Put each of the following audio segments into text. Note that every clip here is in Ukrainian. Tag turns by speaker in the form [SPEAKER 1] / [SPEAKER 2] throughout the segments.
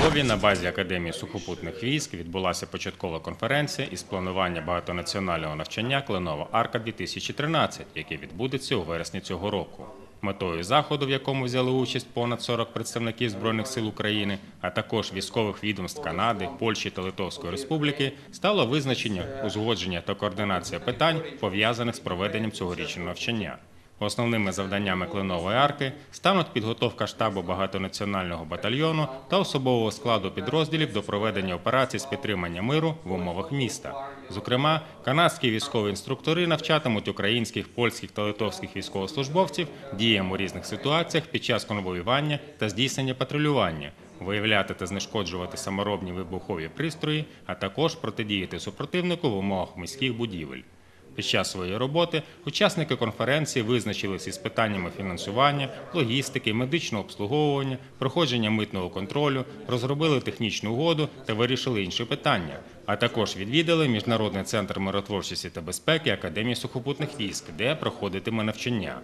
[SPEAKER 1] Львові на базі Академії сухопутних військ відбулася початкова конференція із планування багатонаціонального навчання Кленова Арка 2013, яке відбудеться у вересні цього року. Метою заходу, в якому взяли участь понад 40 представників Збройних сил України, а також військових відомств Канади, Польщі та Литовської Республіки, стало визначення, узгодження та координація питань, пов'язаних з проведенням цьогорічного навчання. Основними завданнями кленової арки стануть підготовка штабу багатонаціонального батальйону та особового складу підрозділів до проведення операцій з підтримання миру в умовах міста. Зокрема, канадські військові інструктори навчатимуть українських, польських та литовських військовослужбовців діям у різних ситуаціях під час конвоювання та здійснення патрулювання, виявляти та знешкоджувати саморобні вибухові пристрої, а також протидіяти супротивнику в умовах міських будівель. Під час своєї роботи учасники конференції визначилися із питаннями фінансування, логістики, медичного обслуговування, проходження митного контролю, розробили технічну угоду та вирішили інші питання. А також відвідали Міжнародний центр миротворчості та безпеки Академії сухопутних військ, де проходитиме навчання.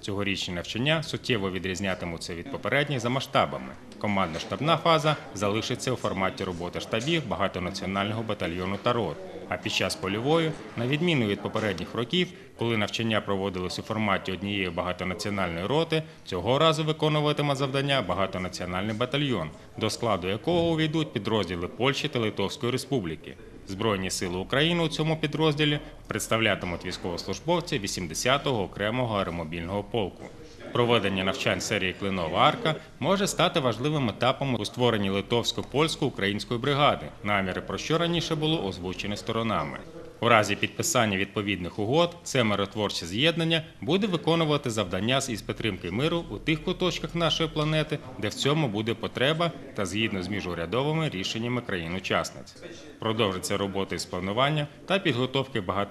[SPEAKER 1] Цьогорічні навчання суттєво відрізнятимуться від попередніх за масштабами. Командна штабна фаза залишиться у форматі роботи штабів багатонаціонального батальйону та рот. А під час польової, на відміну від попередніх років, коли навчання проводились у форматі однієї багатонаціональної роти, цього разу виконуватиме завдання багатонаціональний батальйон, до складу якого увійдуть підрозділи Польщі та Литовської Республіки. Збройні сили України у цьому підрозділі представлятимуть військовослужбовці 80-го окремого аеромобільного полку. Проведення навчань серії Клинова арка може стати важливим етапом у створенні литовсько-польсько-української бригади, наміри про що раніше було озвучені сторонами. У разі підписання відповідних угод це миротворче з'єднання буде виконувати завдання із підтримки миру у тих куточках нашої планети, де в цьому буде потреба та згідно з міжурядовими рішеннями країн-учасниць. Продовжиться робота із планування та підготовки багатонаціональних